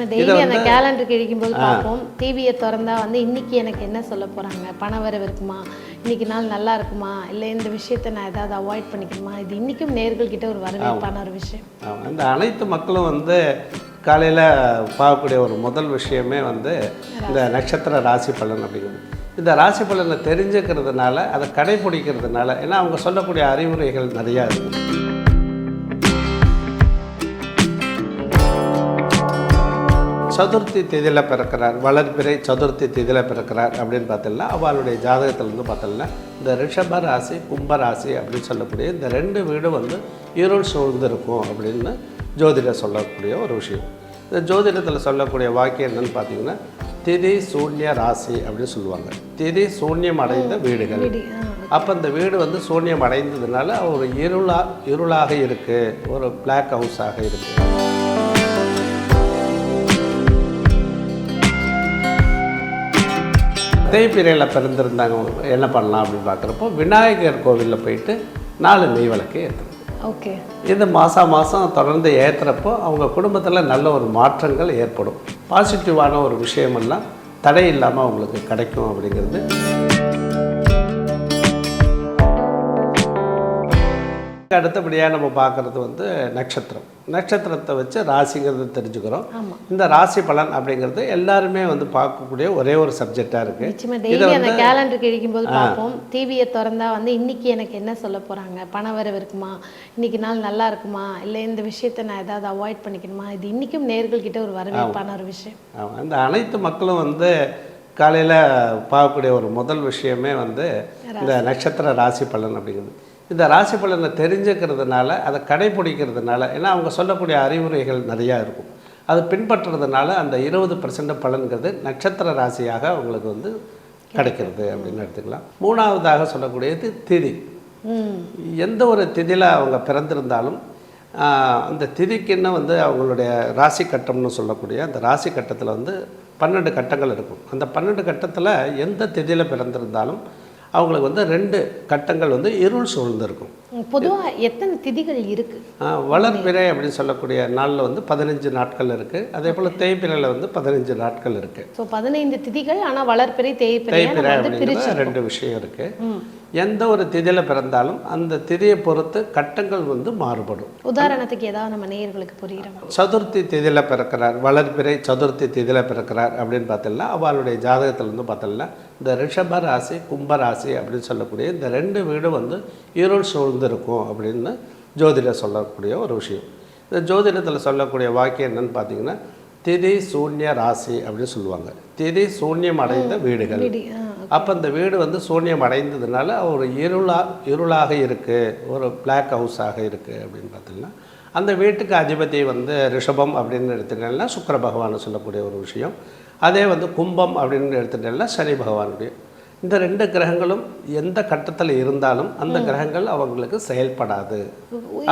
நிச்சயமா டெய்லி அந்த கேலண்டர் கிழிக்கும் போது பார்ப்போம். டிவியை திறந்தா வந்து இன்னைக்கு எனக்கு என்ன சொல்ல போறாங்க? பண வரவு இருக்குமா? இன்னைக்கு நாள் நல்லா இருக்குமா? இல்லை இந்த விஷயத்தை நான் ஏதாவது அவாய்ட் பண்ணிக்கணுமா? இது இன்னைக்கும் நேர்கள் கிட்ட ஒரு வரவேற்பான ஒரு விஷயம். இந்த அனைத்து மக்களும் வந்து காலையில் பார்க்கக்கூடிய ஒரு முதல் விஷயமே வந்து இந்த நட்சத்திர ராசி பலன் அப்படிங்கிறது. இந்த ராசி பலனை தெரிஞ்சுக்கிறதுனால அதை கடைபிடிக்கிறதுனால ஏன்னா அவங்க சொல்லக்கூடிய அறிவுரைகள் நிறையா இருக்குது சதுர்த்தி திதியில் பிறக்கிறார் வளர்பிறை சதுர்த்தி திதியில் பிறக்கிறார் அப்படின்னு பார்த்தோம்னா அவளுடைய ஜாதகத்தில் வந்து பார்த்தோம்னா இந்த ரிஷப ராசி கும்ப ராசி அப்படின்னு சொல்லக்கூடிய இந்த ரெண்டு வீடும் வந்து இருள் சூழ்ந்திருக்கும் அப்படின்னு ஜோதிடர் சொல்லக்கூடிய ஒரு விஷயம். இந்த ஜோதிடத்தில் சொல்லக்கூடிய வாக்கியம் என்னன்னு பார்த்தீங்கன்னா திதி சூன்ய ராசி அப்படின்னு சொல்லுவாங்க. திதி சூன்யம் அடைந்த வீடுகள். அப்போ இந்த வீடு வந்து சூன்யம் அடைந்ததுனால ஒரு இருளா இருளாக இருக்குது ஒரு பிளாக் ஹவுஸாக இருக்குது தேய்பிரையில் பிறந்திருந்தாங்க. என்ன பண்ணலாம் அப்படின்னு பார்க்குறப்போ விநாயகர் கோவிலில் போயிட்டு நாலு நெய் விளக்கு ஏற்றணும் ஓகே. இது மாதம் மாதம் தொடர்ந்து ஏற்றுறப்போ அவங்க குடும்பத்தில் நல்ல ஒரு மாற்றங்கள் ஏற்படும். பாசிட்டிவான ஒரு விஷயமெல்லாம் தடை இல்லாமல் அவங்களுக்கு கிடைக்கும் அப்படிங்கிறது அடுத்தபடியாக நம்ம பார்க்குறது வந்து நட்சத்திரம். நட்சத்திரத்தை வச்சு ராசிங்கிறது தெரிஞ்சுக்கிறோம். இந்த ராசி பலன் அப்படிங்கிறது எல்லாருமே வந்து பார்க்கக்கூடிய ஒரே ஒரு சப்ஜெக்டாக இருக்குது டெய்லி அந்த கேலண்டர் கிழிக்கும் போது பார்ப்போம். டிவியை திறந்தா வந்து இன்னைக்கு எனக்கு என்ன சொல்ல போறாங்க? பண வரவு இருக்குமா? இன்னைக்கு நாள் நல்லா இருக்குமா? இல்லை இந்த விஷயத்தை நான் ஏதாவது அவாய்ட் பண்ணிக்கணுமா? இது இன்னைக்கும் நேர்கள் கிட்ட ஒரு வரவேற்பான ஒரு விஷயம். இந்த அனைத்து மக்களும் வந்து காலையில் பார்க்கக்கூடிய ஒரு முதல் விஷயமே வந்து இந்த நட்சத்திர ராசி பலன் அப்படிங்கிறது. இந்த ராசி பலனை தெரிஞ்சுக்கிறதுனால அதை கடைபிடிக்கிறதுனால ஏன்னா அவங்க சொல்லக்கூடிய அறிவுரைகள் நிறையா இருக்கும். அதை பின்பற்றுறதுனால அந்த இருபது பர்சன்ட் பலன்கிறது நட்சத்திர ராசியாக அவங்களுக்கு வந்து கிடைக்கிறது அப்படின்னு எடுத்துக்கலாம். மூணாவதாக சொல்லக்கூடியது திதி. எந்த ஒரு திதியில் அவங்க பிறந்திருந்தாலும் அந்த திதிக்குன்னு வந்து அவங்களுடைய ராசி கட்டம்னு சொல்லக்கூடிய அந்த ராசி கட்டத்தில் வந்து பன்னெண்டு கட்டங்கள் இருக்கும். அந்த பன்னெண்டு கட்டத்தில் எந்த திதியில் பிறந்திருந்தாலும் அவங்களுக்கு வந்து ரெண்டு கட்டங்கள் வந்து இருள் சூழ்ந்திருக்கும். பொதுவா எத்தனை திதிகள் இருக்கு? ஆஹ், வளர்பிறை அப்படின்னு சொல்லக்கூடிய நாளில் வந்து பதினஞ்சு நாட்கள் இருக்குது அதே போல் தேய்பிறையில் வந்து பதினஞ்சு நாட்கள் இருக்குது ஸோ பதினைந்து திதிகள் ஆனா வளர்பிறை வந்து பிரிச்சு அப்படிங்கிறது ரெண்டு விஷயம் இருக்குது எந்த ஒரு திதியில் பிறந்தாலும் அந்த திதியை பொறுத்து கட்டங்கள் வந்து மாறுபடும். உதாரணத்துக்கு ஏதாவது நம்ம நேயர்களுக்கு புரியுறாங்க சதுர்த்தி திதியில் பிறக்கிறார் வளர்பிறை சதுர்த்தி திதியில் பிறக்கிறார் அப்படின்னு பார்த்தோம்னா அவளுடைய ஜாதகத்தில் வந்து பார்த்தோம்னா இந்த ரிஷப ராசி கும்ப ராசி அப்படின்னு சொல்லக்கூடிய இந்த ரெண்டு வீடும் வந்து இருள் சூழ்ந்திருக்கும் அப்படின்னு ஜோதிடர் சொல்லக்கூடிய ஒரு விஷயம். இந்த ஜோதிடத்தில் சொல்லக்கூடிய வாக்கியம் என்னன்னு பார்த்தீங்கன்னா திதி சூன்ய ராசி அப்படின்னு சொல்லுவாங்க. திதி சூன்யம் அடைந்த வீடுகள். அப்போ இந்த வீடு வந்து சூன்யம் அடைந்ததுனால ஒரு இருளா இருளாக இருக்குது ஒரு பிளாக் ஹவுஸாக இருக்குது அப்படின்னு பார்த்தீங்கன்னா அந்த வீட்டுக்கு அதிபதி வந்து ரிஷபம் அப்படின்னு எடுத்துட்டேன்னா சுக்கர பகவான் சொல்லக்கூடிய ஒரு விஷயம். அதே வந்து கும்பம் அப்படின்னு எடுத்துட்டேன்னா சனி பகவானுடைய இந்த ரெண்டு கிரகங்களும் எந்த கட்டத்தில் இருந்தாலும் அந்த கிரகங்கள் அவங்களுக்கு செயல்படாது.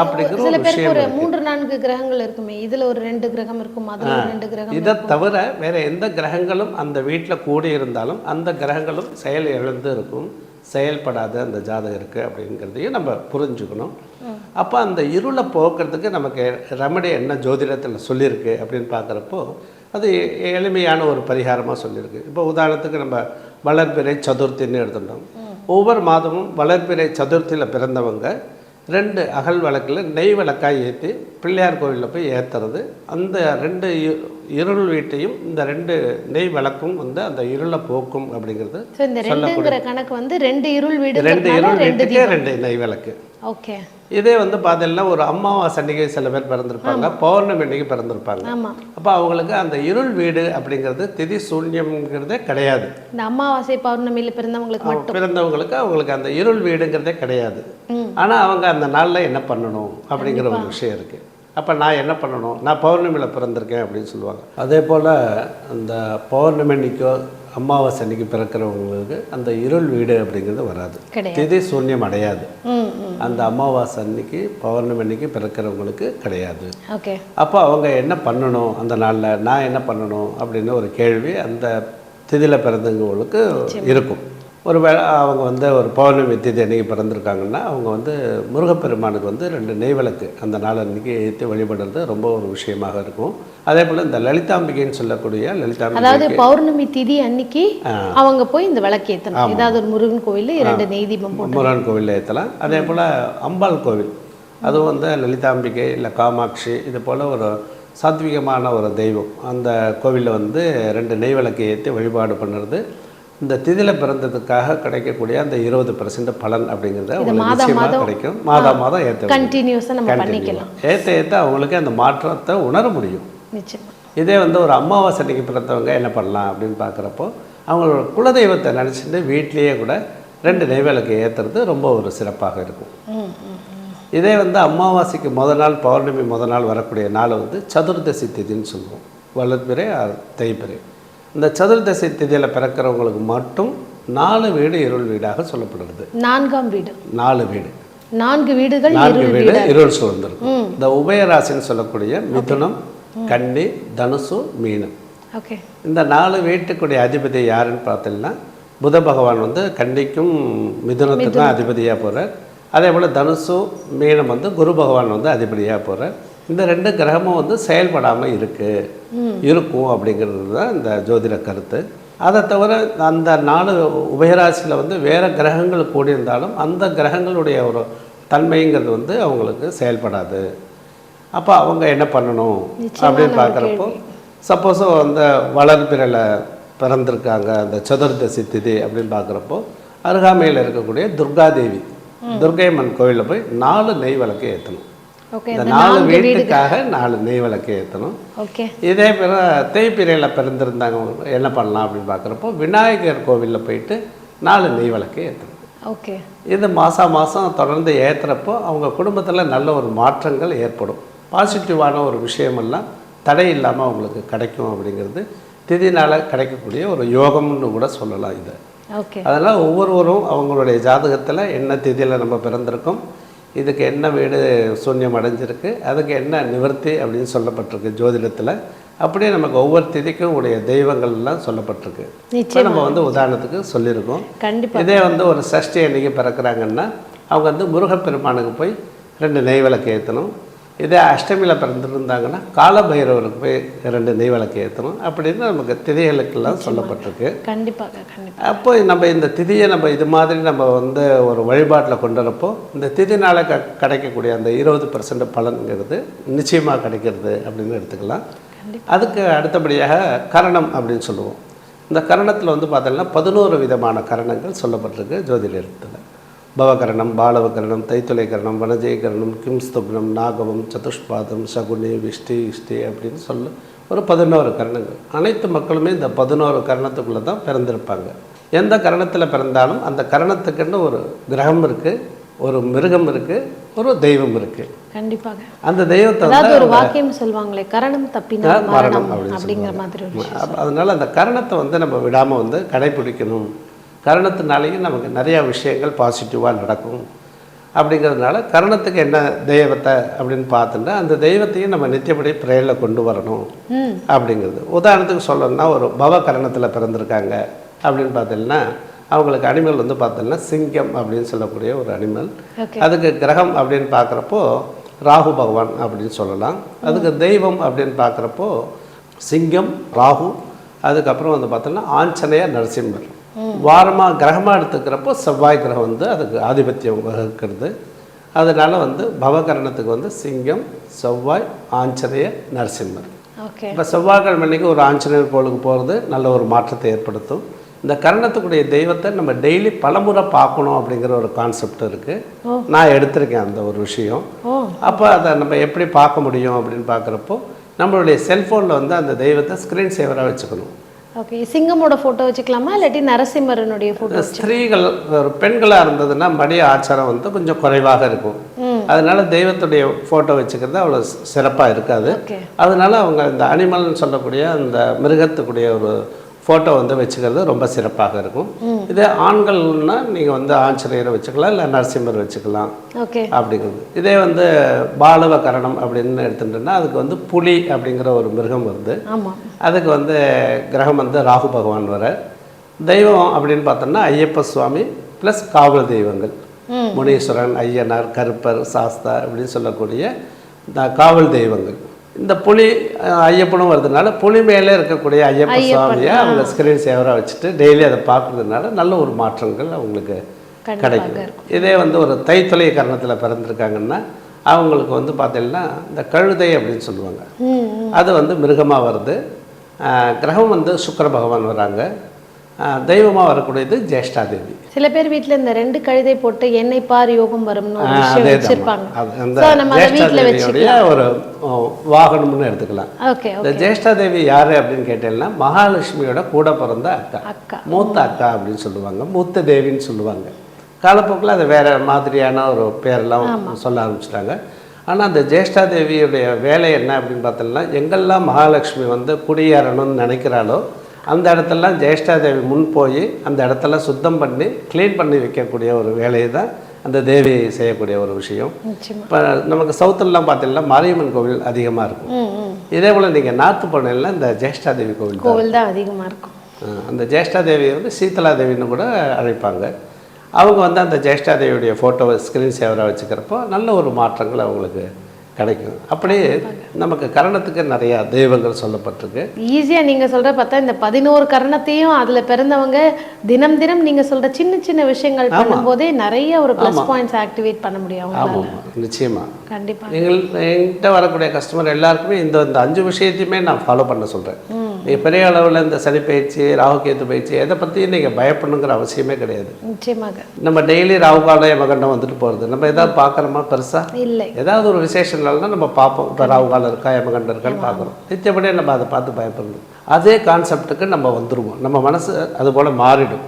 அப்படிங்கிற ஒரு விஷயம் இருக்கு. மூன்று நான்கு கிரகங்கள் இருக்குமே. இதுல ஒரு ரெண்டு கிரகம் இருக்கும் அதுல ரெண்டு கிரகம் இதை தவிர வேற எந்த கிரகங்களும் அந்த வீட்டில் கூடி இருந்தாலும் அந்த கிரகங்களும் செயல் இழந்து இருக்கும். செயல்படாத அந்த ஜாதகம் இருக்குது அப்படிங்கிறதையும் நம்ம புரிஞ்சுக்கணும். அப்போ அந்த இருளை போக்குறதுக்கு நமக்கு ரெமடி என்ன ஜோதிடத்தில் சொல்லியிருக்கு அப்படின்னு பார்க்குறப்போ அது எளிமையான ஒரு பரிகாரமாக சொல்லியிருக்கு. இப்போ உதாரணத்துக்கு நம்ம வளர்பிறை சதுர்த்தின்னு எழுதணும் ஒவ்வொரு மாதமும் வளர்பிறை சதுர்த்தியில் பிறந்தவங்க ரெண்டு அகல் விளக்கில் நெய் விளக்காய் ஏற்றி பிள்ளையார் கோவிலில் போய் ஏற்றுறது அந்த ரெண்டு இருள் வீட்டையும் இந்த ரெண்டு நெய் விளக்கும் வந்து அந்த இருளை போக்கும் அப்படிங்கிறது கணக்கு வந்து ரெண்டு இருள் வீடு ரெண்டு இருள் வீட்டுக்கே ரெண்டு நெய் விளக்கு. ஓகே. இதே வந்து பார்த்தீங்கன்னா ஒரு அமாவாசை அன்னைக்கு சில பேர் பிறந்திருப்பாங்க பௌர்ணமி அன்னைக்கு பிறந்திருப்பாங்க. ஆமா. அப்போ அவங்களுக்கு அந்த இருள் வீடு அப்படிங்கிறது திதி சூன்யம்ங்கிறதே கிடையாது. இந்த அமாவாசை பௌர்ணமியில பிறந்தவங்களுக்கு அவங்க பிறந்தவங்களுக்கு அவங்களுக்கு அந்த இருள் வீடுங்கிறதே கிடையாது. ஆனால் அவங்க அந்த நாளில் என்ன பண்ணணும் அப்படிங்கிற ஒரு விஷயம் இருக்குது அப்போ நான் என்ன பண்ணணும்? நான் பௌர்ணமியில் பிறந்திருக்கேன் அப்படின்னு சொல்லுவாங்க. அதே போல் அந்த பௌர்ணமி அன்னைக்கோ அமாவாசை அன்னைக்கு பிறக்கிறவங்களுக்கு அந்த இருள் வீடு அப்படிங்கிறது வராது. திதி சூன்யம் அடையாது. அந்த அமாவாசை அன்னைக்கு பௌர்ணமி அன்னைக்கு பிறக்கிறவங்களுக்கு கிடையாது. ஓகே. அப்போ அவங்க என்ன பண்ணணும் அந்த நாளில்? நான் என்ன பண்ணணும்? அப்படின்னு ஒரு கேள்வி அந்த திதியில் பிறந்தவங்களுக்கு இருக்கும். ஒரு வே அவங்க வந்து ஒரு பௌர்ணமி திதி அன்னைக்கு பிறந்திருக்காங்கன்னா அவங்க வந்து முருகப்பெருமானுக்கு வந்து ரெண்டு நெய் விளக்கு அந்த நாள் அன்னைக்கு ஏற்றி வழிபடுறது ரொம்ப ஒரு விஷயமாக இருக்கும். அதே போல் இந்த லலிதாம்பிகைன்னு சொல்லக்கூடிய அதாவது லலிதாம்பிகை பௌர்ணமி திதி அன்னைக்கு அவங்க போய் இந்த விளக்கு ஏத்தணும். ஏதாவது ஒரு முருகன் கோவில்ல இரண்டு நெய் தீபம் முருகன் கோவிலில் ஏற்றலாம் அதே போல் அம்பாள் கோவில். அதுவும் வந்து லலிதாம்பிகை இல்லை காமாட்சி இது போல் ஒரு சாத்விகமான ஒரு தெய்வம். அந்த கோவிலில் வந்து ரெண்டு நெய் விளக்கு ஏற்றி வழிபாடு பண்ணுறது இந்த திதியில் பிறந்ததுக்காக கிடைக்கக்கூடிய அந்த இருபது பர்சன்ட் பலன் அப்படிங்கிறது அவங்களுக்கு நிச்சயமாக மாதம் கிடைக்கும். மாதா மாதம் ஏற்ற கண்டினியூஸா நம்ம பண்ணிக்கலாம். ஏற்ற ஏற்ற அவங்களுக்கு அந்த மாற்றத்தை உணர முடியும். இதே வந்து ஒரு அமாவாசை அன்னைக்கு பிறந்தவங்க என்ன பண்ணலாம் அப்படின்னு பார்க்குறப்போ அவங்களோட குலதெய்வத்தை நினச்சிட்டு வீட்லேயே கூட ரெண்டு நெய்வேலுக்கு ஏற்றுறது ரொம்ப ஒரு சிறப்பாக இருக்கும். இதே வந்து அமாவாசைக்கு முத நாள் பௌர்ணமி முத நாள் வரக்கூடிய நாள் வந்து சதுர்தசி திதின்னு சொல்லுவோம். வளர்பிறை தேய்பிறை. இந்த சதுர்தசி திதியில் பிறக்கிறவங்களுக்கு மட்டும் நாலு வீடு இருள் வீடாக சொல்லப்படுறது நான்காம் வீடு. நாலு வீடு. நான்கு வீடுகள் நான்கு வீடு இருள் சூழ்ந்திருக்கும். இந்த உபயராசின்னு சொல்லக்கூடிய மிதுனம் கன்னி தனுசு மீனம். ஓகே. இந்த நாலு வீட்டுக்குடைய அதிபதி யாருன்னு பார்த்தீங்கன்னா புத பகவான் வந்து கன்னிக்கும் மிதுனத்துக்கும் அதிபதியாக போகிறார் அதே போல் தனுசு மீனம் வந்து குரு பகவான் வந்து அதிபதியாக போகிறார் இந்த ரெண்டு கிரகமும் வந்து செயல்படாமல் இருக்கு. இருக்கும் அப்படிங்கிறது தான் இந்த ஜோதிட கருத்து. அதை தவிர அந்த நாலு உபயராசியில் வந்து வேறு கிரகங்கள் கூடியிருந்தாலும் அந்த கிரகங்களுடைய ஒரு தன்மைங்கிறது வந்து அவங்களுக்கு செயல்படாது. அப்போ அவங்க என்ன பண்ணணும் அப்படின்னு பார்க்குறப்போ சப்போஸ் அந்த வளர்பிறையில் பிறந்திருக்காங்க அந்த சதுர்தசி திதி அப்படின்னு பார்க்குறப்போ அருகாமையில் இருக்கக்கூடிய துர்காதேவி துர்கையம்மன் கோயிலில் போய் நாலு நெய் விளக்கு ஏற்றணும் இந்த நாலு வீட்டுக்காக நாலு நெய் விளக்கு ஏற்றணும் இதே பிற தேய்பிரையில் பிறந்திருந்தாங்க என்ன பண்ணலாம் அப்படின்னு பார்க்குறப்போ விநாயகர் கோவிலில் போயிட்டு நாலு நெய் விளக்கு ஏற்றணும் ஓகே இது மாதம் மாதம் தொடர்ந்து ஏற்றுறப்போ அவங்க குடும்பத்தில் நல்ல ஒரு மாற்றங்கள் ஏற்படும். பாசிட்டிவான ஒரு விஷயமெல்லாம் தடை இல்லாமல் அவங்களுக்கு கிடைக்கும் அப்படிங்கிறது திதினால் கிடைக்கக்கூடிய ஒரு யோகம்னு கூட சொல்லலாம் இதை. அதனால் ஒவ்வொருவரும் அவங்களுடைய ஜாதகத்தில் என்ன திதியில் நம்ம பிறந்திருக்கோம் இதுக்கு என்ன வீடு சூன்யம் அடைஞ்சிருக்கு அதுக்கு என்ன நிவர்த்தி அப்படின்னு சொல்லப்பட்டிருக்கு ஜோதிடத்தில். அப்படியே நமக்கு ஒவ்வொரு திதிக்கும் உடைய தெய்வங்கள் எல்லாம் சொல்லப்பட்டிருக்கு. இப்போ நம்ம வந்து உதாரணத்துக்கு சொல்லியிருக்கோம். கண்டிப்பா. இதே வந்து ஒரு சஷ்டி அன்னைக்கு பிறக்கிறாங்கன்னா அவங்க வந்து முருகப்பெருமானுக்கு போய் ரெண்டு நெய் விளக்கு ஏற்றணும் இதே அஷ்டமியில் பிறந்திருந்தாங்கன்னா காலபைரவருக்கு போய் ரெண்டு நெய் விளக்கு ஏற்றணும் அப்படின்னு நமக்கு திதிகளுக்கெல்லாம் சொல்லப்பட்டிருக்கு. கண்டிப்பாக கண்டிப்பா. அப்போ நம்ம இந்த திதியை நம்ம இது மாதிரி நம்ம வந்து ஒரு வழிபாட்டில் கொண்டு வரப்போ இந்த திதினால க கிடைக்கக்கூடிய அந்த இருபது பர்சன்ட் பலன்கிறது நிச்சயமாக கிடைக்கிறது அப்படின்னு எடுத்துக்கலாம். அதுக்கு அடுத்தபடியாக கரணம் அப்படின்னு சொல்லுவோம். இந்த கரணத்தில் வந்து பார்த்தோம்னா பதினோரு விதமான கரணங்கள் சொல்லப்பட்டிருக்கு ஜோதிடத்தில் பவகரணம் பாலவகரணம் தைத்துளை கரணம் வனஜய கரணம் கிம்ஸ்துப்னம் நாகவம் சதுஷ்பாதம் சகுனி விஷ்டி இஷ்டி அப்படின்னு சொல்ல. ஒரு பதினோரு கரணங்கள். அனைத்து மக்களுமே இந்த பதினோரு கரணத்துக்குள்ளே தான் பிறந்திருப்பாங்க. எந்த கரணத்தில் பிறந்தாலும் அந்த கரணத்துக்குன்னு ஒரு கிரகம் இருக்குது ஒரு மிருகம் இருக்குது ஒரு தெய்வம் இருக்குது கண்டிப்பாக. அந்த தெய்வத்தை ஒரு வாக்கியம் சொல்லுவாங்களே கரணம் தப்பினால் மரணம் அப்படிங்கிற மாதிரி அதனால அந்த கரணத்தை வந்து நம்ம விடாமல் வந்து கடைபிடிக்கணும். கரணத்தினாலேயும் நமக்கு நிறையா விஷயங்கள் பாசிட்டிவாக நடக்கும். அப்படிங்கிறதுனால கரணத்துக்கு என்ன தெய்வத்தை அப்படின்னு பார்த்துட்டா அந்த தெய்வத்தையும் நம்ம நித்தியப்படி பிரேயரில் கொண்டு வரணும். அப்படிங்கிறது. உதாரணத்துக்கு சொல்லணும்னா ஒரு பவ கரணத்தில் பிறந்திருக்காங்க அப்படின்னு பார்த்தீங்கன்னா அவங்களுக்கு அனிமல் வந்து பார்த்தீங்கன்னா சிங்கம் அப்படின்னு சொல்லக்கூடிய ஒரு அனிமல் அதுக்கு கிரகம் அப்படின்னு பார்க்குறப்போ ராகு பகவான் அப்படின்னு சொல்லலாம். அதுக்கு தெய்வம் அப்படின்னு பார்க்குறப்போ சிங்கம் ராகு அதுக்கப்புறம் வந்து பார்த்தோம்னா ஆஞ்சநேய நரசிம்மர். வாரமாக கிரகமாக எடுத்துக்கிறப்போ செவ்வாய் கிரகம் வந்து அதுக்கு ஆதிபத்தியம் வகுக்கிறது. அதனால வந்து பவகரணத்துக்கு வந்து சிங்கம் செவ்வாய் ஆஞ்சநேய நரசிம்மர். ஓகே. இப்போ செவ்வாய்க்கிழமை அன்னைக்கு ஒரு ஆஞ்சநேயர் கோயிலுக்கு போகிறது நல்ல ஒரு மாற்றத்தை ஏற்படுத்தும். இந்த கரணத்துக்குடைய தெய்வத்தை நம்ம டெய்லி பலமுறை பார்க்கணும் அப்படிங்கிற ஒரு கான்செப்ட் இருக்குது நான் எடுத்திருக்கேன் அந்த ஒரு விஷயம். அப்போ அதை நம்ம எப்படி பார்க்க முடியும் அப்படின்னு பார்க்குறப்போ நம்மளுடைய செல்ஃபோனில் வந்து அந்த தெய்வத்தை ஸ்க்ரீன் சேவராக வச்சுக்கணும். ஓகே சிங்கமோட போட்டோ வச்சுக்கலாமா? இல்லாட்டி நரசிம்மரனுடைய போட்டோ ஸ்திரீகள் பெண்களாக இருந்ததுன்னா மடிய ஆச்சாரம் வந்து கொஞ்சம் குறைவாக இருக்கும். அதனால தெய்வத்துடைய ஃபோட்டோ வச்சுக்கிறது அவ்வளோ சிறப்பாக இருக்காது. அதனால அவங்க இந்த அனிமல்னு சொல்லக்கூடிய அந்த மிருகத்துக்குடைய ஒரு ஃபோட்டோ வந்து வச்சுக்கிறது ரொம்ப சிறப்பாக இருக்கும். இதே ஆண்கள்னா நீங்கள் வந்து ஆஞ்சநேயரை வச்சுக்கலாம் இல்லை நரசிம்மர் வச்சுக்கலாம். ஓகே. அப்படிங்கிறது. இதே வந்து பாலவ கரணம் அப்படின்னு எடுத்துட்டோம்னா அதுக்கு வந்து புலி அப்படிங்கிற ஒரு மிருகம் வருது. அதுக்கு வந்து கிரகம் வந்து ராகு பகவான் வர. தெய்வம் அப்படின்னு பார்த்தோம்னா ஐயப்ப சுவாமி ப்ளஸ் காவல் தெய்வங்கள். முனீஸ்வரன் ஐயனார் கருப்பர் சாஸ்தா அப்படின்னு சொல்லக்கூடிய காவல் தெய்வங்கள். இந்த புலி ஐயப்பனும் வருதுனால புலி மேலே இருக்கக்கூடிய ஐயப்ப சுவாமியை அவங்க ஸ்கிரீன் சேவராக வச்சுட்டு டெய்லி அதை பார்க்கறதுனால நல்ல ஒரு மாற்றங்கள் அவங்களுக்கு கிடைக்கும் இதே வந்து ஒரு தைத்தொலை கரணத்தில் பிறந்திருக்காங்கன்னா அவங்களுக்கு வந்து பார்த்தீங்கன்னா இந்த கழுதை அப்படின்னு சொல்லுவாங்க. அது வந்து மிருகமாக வருது. கிரகம் வந்து சுக்கிர பகவான் வராங்க. தெய்வமாக வரக்கூடியது ஜேஷ்டாதேவி. சில பேர் வீட்ல இந்த ரெண்டு கழுதை போட்டு எண்ணெய் பார் யோகம் வரும்னு வச்சிருப்பாங்க. ஒரு வாகனம்னு எடுத்துக்கலாம். ஓகே இந்த ஜேஷ்டாதேவி யாரு அப்படின்னு கேட்டீங்கன்னா மகாலட்சுமியோட கூட பிறந்த அக்கா. அக்கா. மூத்த அக்கா அப்படின்னு சொல்லுவாங்க. மூத்த தேவின்னு சொல்லுவாங்க. காலப்போக்கில் அது வேற மாதிரியான ஒரு பேரெல்லாம் சொல்ல ஆரம்பிச்சிட்டாங்க. ஆனால் அந்த ஜேஷ்டாதேவியுடைய வேலை என்ன அப்படின்னு பார்த்தோம்னா எங்கெல்லாம் மகாலட்சுமி வந்து குடியேறணும்னு நினைக்கிறாளோ அந்த இடத்தெல்லாம் ஜேஷ்டாதேவி முன் போய் அந்த இடத்தெல்லாம் சுத்தம் பண்ணி க்ளீன் பண்ணி வைக்கக்கூடிய ஒரு வேலையை தான் அந்த தேவி செய்யக்கூடிய ஒரு விஷயம். இப்போ நமக்கு சவுத்துலலாம் பார்த்தீங்கன்னா மாரியம்மன் கோவில் அதிகமாக இருக்கும். இதே போல் நீங்கள் நார்த்து போனீங்கன்னா இந்த ஜேஷ்டாதேவி கோவில் தான். கோவில் தான் அதிகமா இருக்கும். அந்த ஜேஷ்டாதேவியை வந்து சீதலாதேவின்னு கூட அழைப்பாங்க. அவங்க வந்து அந்த ஜேஷ்டாதேவியுடைய ஃபோட்டோவை ஸ்க்ரீன் சேவராக வச்சுக்கிறப்போ நல்ல ஒரு மாற்றங்கள் அவங்களுக்கு கிடைக்கும் அப்படியே நமக்கு கரணத்துக்கு நிறையா தெய்வங்கள் சொல்லப்பட்டிருக்கு. ஈஸியா நீங்க சொல்ற பார்த்தா இந்த பதினோரு கரணத்தையும் அதுல பிறந்தவங்க தினம் தினம் நீங்க சொல்ற சின்ன சின்ன விஷயங்கள் பண்ணும்போதே நிறைய ஒரு ப்ளஸ் பாயிண்ட்ஸ் ஆக்டிவேட் பண்ண முடியும் ஆமாம் நிச்சயமாக கண்டிப்பா. நீங்கள் என்கிட்ட வரக்கூடிய கஸ்டமர் எல்லாருக்குமே இந்த இந்த அஞ்சு விஷயத்தையுமே நான் ஃபாலோ பண்ண சொல்கிறேன் நீங்கள் பெரிய அளவில் இந்த சனி பயிற்சி ராகுகேது பயிற்சி எதை பற்றியும் நீங்கள் பயப்படணுங்கிற அவசியமே கிடையாது. நிச்சயமாக. நம்ம டெய்லி ராகுகாலம் யமகண்டம் வந்துட்டு போகிறது நம்ம எதாவது பார்க்குறோமா பெருசாக இல்லை. ஏதாவது ஒரு விசேஷ நாள்னா நம்ம பார்ப்போம். இப்போ ராகுகாலம் இருக்கா யமகண்டம் இருக்கான்னு பார்க்குறோம் நித்தியப்படியே நம்ம அதை பார்த்து பயப்படணும். அதே கான்செப்ட்டுக்கு நம்ம வந்துடுவோம் நம்ம மனசு அது போல் மாறிடும்.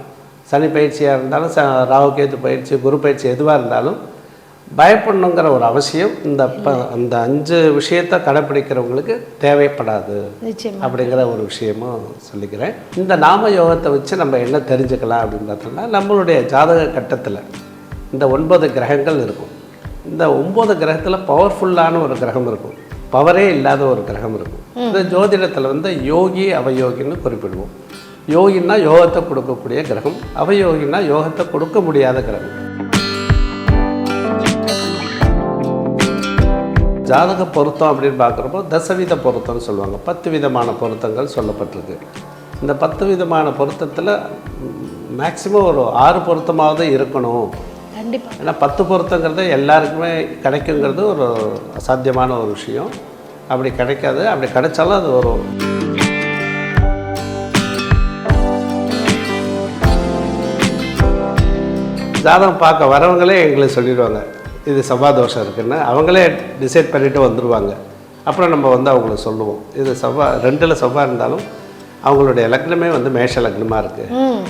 சனி பயிற்சியாக இருந்தாலும் ச ராகுகேது பயிற்சி குரு பயிற்சி எதுவாக இருந்தாலும் பயப்படணுங்கிற ஒரு அவசியம் இந்த ப அந்த அஞ்சு விஷயத்தை கடைப்பிடிக்கிறவங்களுக்கு தேவைப்படாது. அப்படிங்கிற ஒரு விஷயமும் சொல்லிக்கிறேன். இந்த நாம யோகத்தை வச்சு நம்ம என்ன தெரிஞ்சுக்கலாம் அப்படின்னு பார்த்தோம்னா நம்மளுடைய ஜாதக கட்டத்தில் இந்த ஒன்பது கிரகங்கள் இருக்கும். இந்த ஒன்பது கிரகத்தில் பவர்ஃபுல்லான ஒரு கிரகம் இருக்கும். பவரே இல்லாத ஒரு கிரகம் இருக்கும். இந்த ஜோதிடத்தில் வந்து யோகி அவயோகின்னு குறிப்பிடுவோம். யோகின்னா யோகத்தை கொடுக்கக்கூடிய கிரகம் அவயோகின்னா யோகத்தை கொடுக்க முடியாத கிரகம். ஜாதக பொருத்தம் அப்படின்னு பார்க்குறப்போ தசவித பொருத்தம்னு சொல்லுவாங்க. பத்து விதமான பொருத்தங்கள் சொல்லப்பட்டிருக்கு. இந்த பத்து விதமான பொருத்தத்தில் மேக்சிமம் ஒரு ஆறு பொருத்தமாவது இருக்கணும். கண்டிப்பா. ஏன்னா பத்து பொருத்தங்கிறது எல்லாருக்குமே கிடைக்குங்கிறது ஒரு அசாத்தியமான ஒரு விஷயம். அப்படி கிடைக்காது. அப்படி கிடைச்சாலும் அது ஒரு ஜாதகம் பார்க்க வரவங்களே எங்களுக்கு சொல்லிடுவாங்க. இது செவ்வாய் தோஷம் இருக்குன்னு அவங்களே டிசைட் பண்ணிட்டு வந்துடுவாங்க அப்புறம் நம்ம வந்து அவங்களுக்கு சொல்லுவோம். இது செவ்வாய் ரெண்டில் செவ்வாய் இருந்தாலும் அவங்களுடைய லக்னமே வந்து மேஷ லக்னமாக இருக்குது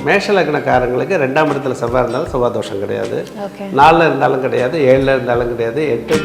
மேஷ லக்னக்காரங்களுக்கு ரெண்டாம் இடத்துல செவ்வாய் இருந்தாலும் செவ்வாய் தோஷம் கிடையாது. நாலில் இருந்தாலும் கிடையாது ஏழில் இருந்தாலும் கிடையாது எட்டு